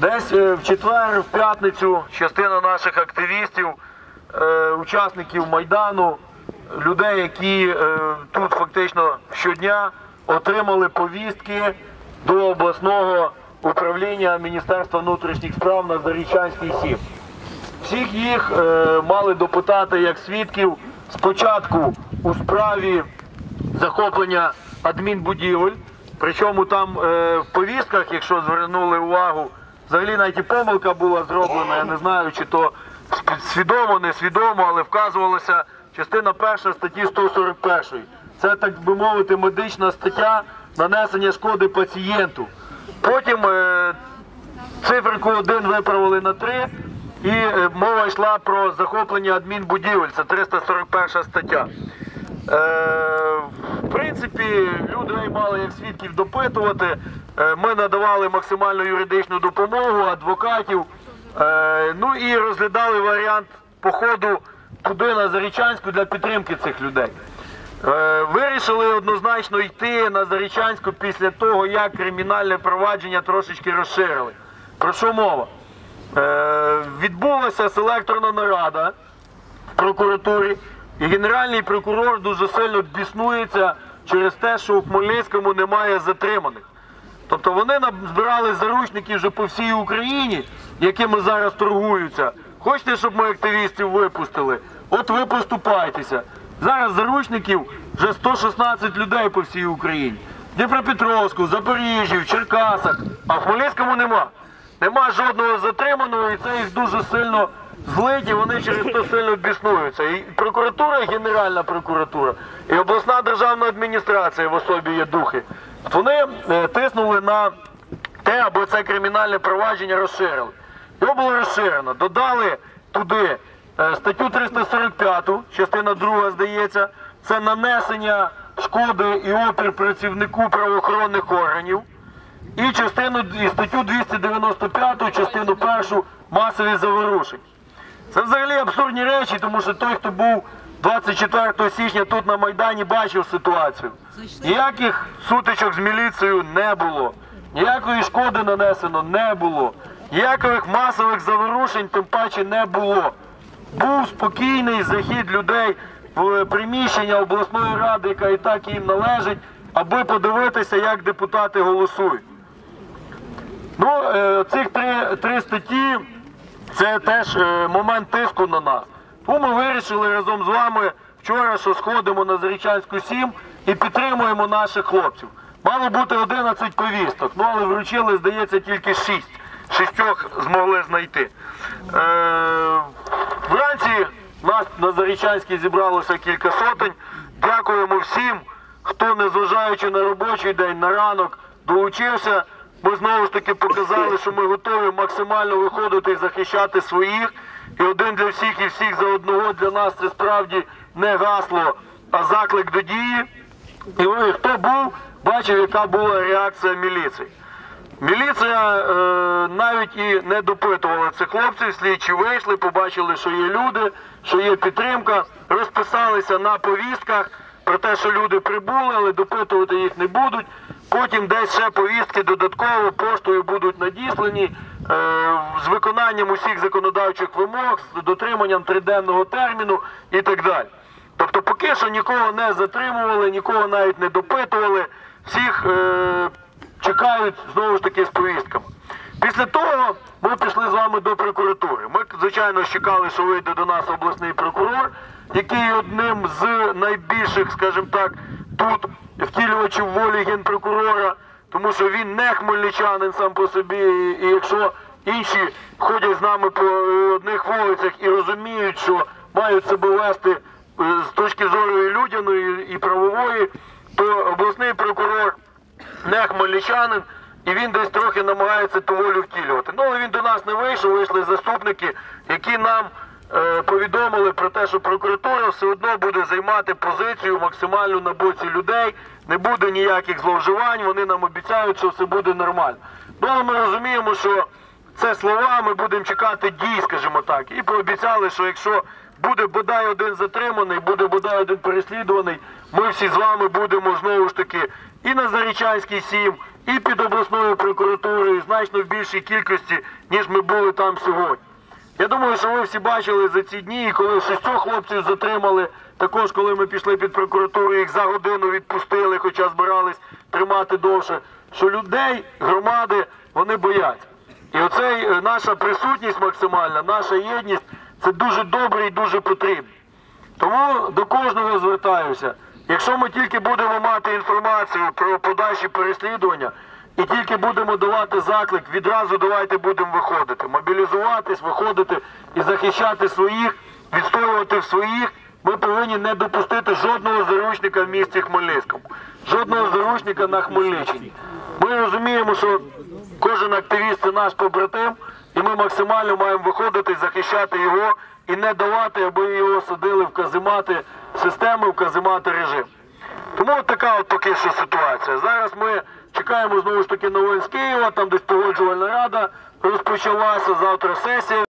Десь е, в четвер, в п'ятницю, частина наших активістів, е, учасників Майдану, людей, які е, тут фактично щодня отримали повістки до обласного управління Міністерства внутрішніх справ на Зарічанській 7. Всіх їх мали допитати як свідків спочатку у справі захоплення адмінбудівель. Причому там е, в повістках, якщо звернули увагу, взагалі навіть і помилка була зроблена, я не знаю, чи то свідомо, несвідомо, але вказувалася частина перша статті 141. Це, так би мовити, медична стаття нанесення шкоди пацієнту. Потім е, циферку 1 виправили на 3, і е, мова йшла про захоплення адмінбудівель, це 341 стаття. Е, принципі, людей мали як свідків допитувати. Е, ми надавали максимальну юридичну допомогу, адвокатів. Е, ну і розглядали варіант походу туди на Зарічанську для підтримки цих людей. Е, Вирішили однозначно йти на Зарічанську після того, як кримінальне провадження трошечки розширили. Про що мова? Відбулася селекторна нарада в прокуратурі, і генеральний прокурор дуже сильно біснується через те, що у Хмельницькому немає затриманих. Тобто вони збирали заручників вже по всій Україні, якими зараз торгуються. Хочете, щоб ми активістів випустили? От ви поступайтеся. Зараз заручників вже 116 людей по всій Україні. Дніпропетровську, Запоріжжі, в Черкасах, а в Хмельницькому нема. Нема жодного затриманого, і це їх дуже сильно злить, і вони через то сильно біснуються. І прокуратура, і Генеральна прокуратура, і обласна державна адміністрація в особі є духи. Вони е, тиснули на те, аби це кримінальне провадження розширили. Його було розширено. Додали туди е, статтю 345, частина 2, здається, це нанесення шкоди і опір працівнику правоохоронних органів. І частину і статтю 295, частину першу масові заворушень. Це взагалі абсурдні речі, тому що той, хто був 24 січня тут на Майдані, бачив ситуацію. Ніяких сутичок з міліцією не було, ніякої шкоди нанесено не було, ніяких масових заворушень тим паче не було. Був спокійний захід людей в приміщення обласної ради, яка і так їм належить, аби подивитися, як депутати голосують. Ну, е, цих три, три статті це теж е, момент тиску на нас. Тому ми вирішили разом з вами вчора, що сходимо на Зарічанську 7 і підтримуємо наших хлопців. Мало бути 11 повісток, ну але вручили, здається, тільки 6. Шістьох змогли знайти. Е, вранці нас на Зарічанській зібралося кілька сотень. Дякуємо всім, хто, незважаючи на робочий день, на ранок, долучився. Ми знову ж таки показали, що ми готові максимально виходити і захищати своїх. І один для всіх і всіх за одного для нас це справді не гасло, а заклик до дії. І хто був, бачив, яка була реакція міліції. Міліція е, навіть і не допитувала цих хлопців, слідчі вийшли, побачили, що є люди, що є підтримка, розписалися на повістках про те, що люди прибули, але допитувати їх не будуть. Потім десь ще повістки додатково поштою будуть надіслані е, з виконанням усіх законодавчих вимог, з дотриманням триденного терміну і так далі. Тобто, поки що нікого не затримували, нікого навіть не допитували, всіх е, чекають знову ж таки з повістками. Після того ми пішли з вами до прокуратури. Ми, звичайно, чекали, що вийде до нас обласний прокурор, який одним з найбільших, скажімо так, тут втілювачів волі генпрокурора, тому що він не хмельничанин сам по собі. І, якщо інші ходять з нами по одних вулицях і розуміють, що мають себе вести е, з точки зору і людяної і правової, то обласний прокурор не хмельничанин, і він десь трохи намагається ту волю втілювати. Ну, але він до нас не вийшов, вийшли заступники, які нам повідомили про те, що прокуратура все одно буде займати позицію максимально на боці людей, не буде ніяких зловживань, вони нам обіцяють, що все буде нормально. Ну, ми розуміємо, що це слова, ми будемо чекати дій, скажімо так. І пообіцяли, що якщо буде бодай один затриманий, буде бодай один переслідуваний, ми всі з вами будемо знову ж таки і на Зарічанській 7, і під обласною прокуратурою значно в більшій кількості, ніж ми були там сьогодні. Я думаю, що ви всі бачили за ці дні, коли шістьох хлопців затримали, також коли ми пішли під прокуратуру, їх за годину відпустили, хоча збирались тримати довше, що людей, громади, вони бояться. І оцей е, наша присутність максимальна, наша єдність це дуже добре і дуже потрібно. Тому до кожного звертаюся. Якщо ми тільки будемо мати інформацію про подальші переслідування і тільки будемо давати заклик, відразу давайте будемо виходити, мобілізуватись, виходити і захищати своїх, відстоювати в своїх. Ми повинні не допустити жодного заручника в місті Хмельницькому, жодного заручника на Хмельниччині. Ми розуміємо, що кожен активіст це наш побратим, і ми максимально маємо виходити, захищати його і не давати, аби його садили в каземати системи, в каземати режим. Тому от така от поки що ситуація. Зараз ми чекаємо знову ж таки новин з Києва, там десь погоджувальна рада розпочалася, завтра сесія.